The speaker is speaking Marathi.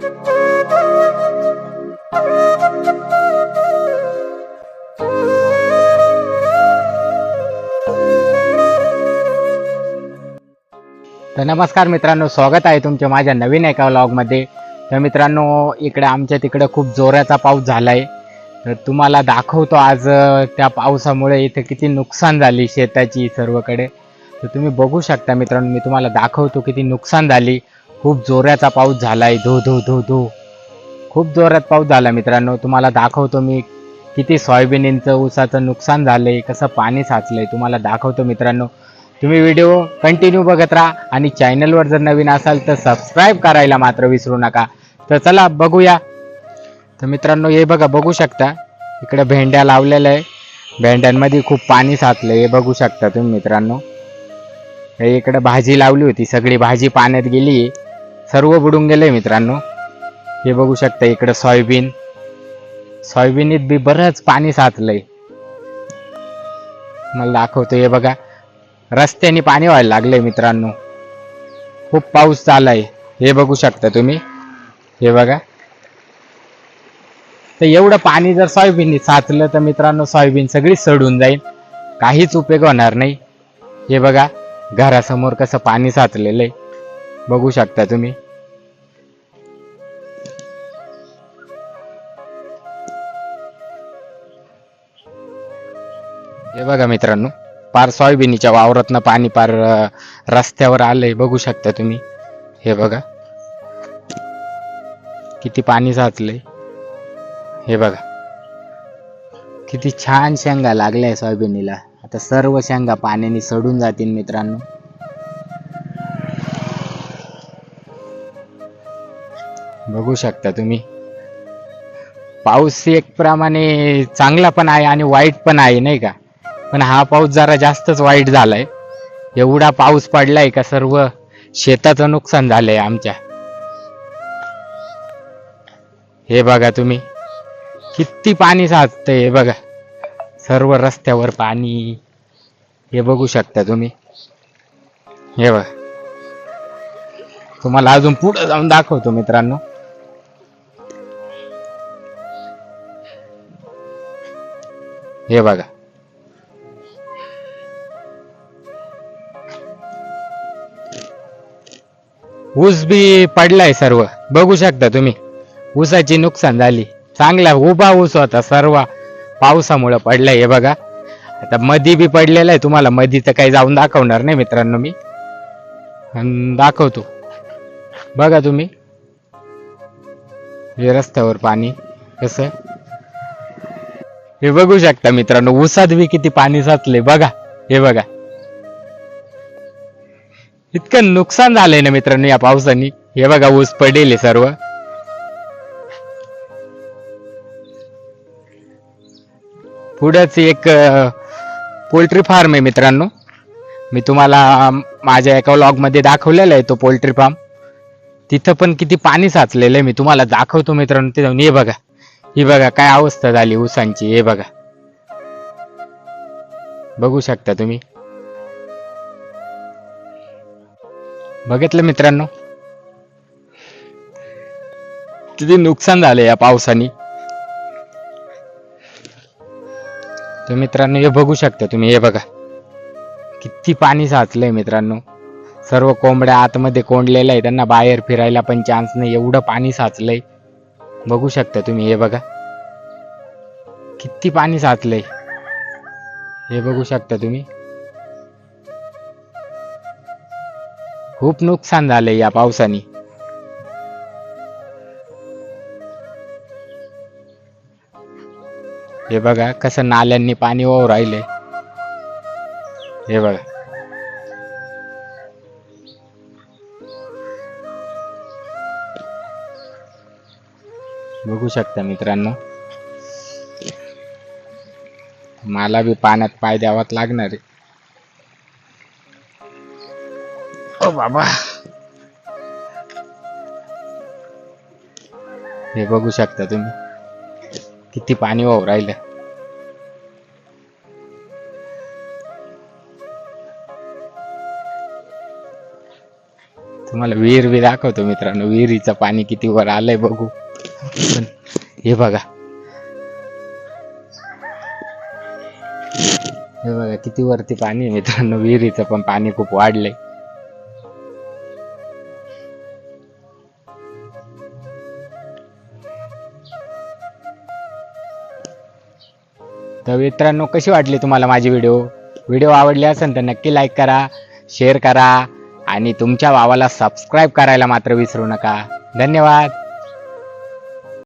तर नमस्कार मित्रांनो स्वागत आहे तुमच्या माझ्या नवीन एका व्लॉगमध्ये तर मित्रांनो इकडे आमच्या तिकडे खूप जोराचा पाऊस झाला आहे तर तुम्हाला दाखवतो आज त्या पावसामुळे इथे किती नुकसान झाली शेताची सर्वकडे. तर तुम्ही बघू शकता मित्रांनो मी तुम्हाला दाखवतो किती नुकसान झाली. खूप जोराचा पाऊस झाला आहे धो धो धो धो. खूप जोरात पाऊस झाला मित्रांनो. तुम्हाला दाखवतो मी किती सोयाबीनचं ऊसाचं नुकसान झालंय. कसं पाणी साचलंय तुम्हाला दाखवतो मित्रांनो. तुम्ही व्हिडिओ कंटिन्यू बघत राहा आणि चॅनलवर जर नवीन असाल तर सबस्क्राईब करायला मात्र विसरू नका. तर चला बघूया. तर मित्रांनो हे बघा बघू शकता. इकडे भेंड्या लावलेल्या आहे. भेंड्यांमध्ये खूप पाणी साचलं हे बघू शकता तुम्ही मित्रांनो. हे इकडे भाजी लावली होती. सगळी भाजी पाण्यात गेली सर्व बुडून गेले मित्रांनो. हे बघू शकता इकडं सोयाबीन. सोयाबीनीत बी बरंच पाणी साचलंय. मला दाखवतो हे बघा. रस्त्याने पाणी व्हायला लागलंय मित्रांनो. खूप पाऊस चालाय हे बघू शकता तुम्ही. हे बघा. तर एवढं पाणी जर सोयाबीन साचलं तर मित्रांनो सोयाबीन सगळी सडून जाईल. काहीच उपयोग होणार नाही. हे बघा. घरासमोर कसं पाणी साचलेलं आहे. बघू शकता तुम्ही. हे बघा मित्रांनो पार सॉयबिनीच्या वावरातनं पाणी पार रस्त्यावर आलंय बघू शकता तुम्ही. हे बघा. किती पाणी साचलंय. हे बघा. किती छान शेंगा लागल्या सोयाबीनीला. आता सर्व शेंगा पाण्याने सडून जातील मित्रांनो. बघू शकता तुम्ही. पाऊस एक प्रमाणे चांगला पण आहे आणि वाईट पण आहे नाही का? पण हा पाऊस जरा जास्तच वाईट झालाय. एवढा पाऊस पडलाय का सर्व शेताचं नुकसान झालंय आमच्या. हे बघा तुम्ही. किती पाणी साचतंय हे बघा. सर्व रस्त्यावर पाणी. हे बघू शकता तुम्ही. हे बघा. तुम्हाला अजून पुढे जाऊन दाखवतो मित्रांनो. हे बघा. ऊस बी पडलाय सर्व. बघू शकता तुम्ही. ऊसाची नुकसान झाली. चांगला उभा ऊस होता सर्व. पावसामुळे पडलाय हे बघा. आता मधी बी पडलेला आहे. तुम्हाला मधी तर काही जाऊन दाखवणार नाही मित्रांनो मी. दाखवतो. बघा तुम्ही. हे रस्त्यावर पाणी कसं? हे बघू शकता मित्रांनो ऊसात बी किती पाणी साचले बघा हे बघा. इतकं नुकसान झालंय ना मित्रांनो या पावसाने. हे बघा ऊस पडेल सर्व. पुढंच एक पोल्ट्री फार्म आहे मित्रांनो. मी तुम्हाला माझ्या एका व्लॉगमध्ये दाखवलेला आहे तो पोल्ट्री फार्म. तिथं पण किती पाणी साचलेलं आहे मी तुम्हाला दाखवतो मित्रांनो. ते जाऊन हे बघा. ही बघा काय अवस्था झाली ऊसांची हे बघा. बघू शकता तुम्ही. बघितलं मित्रांनो? किती नुकसान झालं या पावसाने. तर मित्रांनो हे बघू शकता तुम्ही हे बघा. किती पाणी साचलंय मित्रांनो. सर्व कोंबड्या आतमध्ये कोंडलेल्या आहे त्यांना बाहेर फिरायला पण चान्स नाही. एवढं पाणी साचलंय. बघू शकता तुम्ही हे बघा. किती पाणी साचलंय. हे बघू शकता तुम्ही. खूप नुकसान झालंय या पावसाने. हे बघा कसं नाल्यांनी पाणी वाहू राहिले हे बघा. बघू शकता मित्रांनो. मला बी पाण्यात पाय द्यावाच लागणार आहे. ओ बाबा. हे बघू शकता तुम्ही. किती पाणी वाहू राहिलं. तुम्हाला विहीर बी दाखवतो मित्रांनो. विहिरीचं पाणी किती वर आलंय बघू. पण हे बघा. हे बघा किती वरती पाणी आहे मित्रांनो. विहिरीचं पण पाणी खूप वाढलंय. तर मित्रांनो कशी वाटली तुम्हाला माझी व्हिडिओ? व्हिडिओ आवडली असेल तर नक्की लाईक करा शेअर करा आणि तुमच्या भावाला सबस्क्राईब करायला मात्र विसरू नका. धन्यवाद.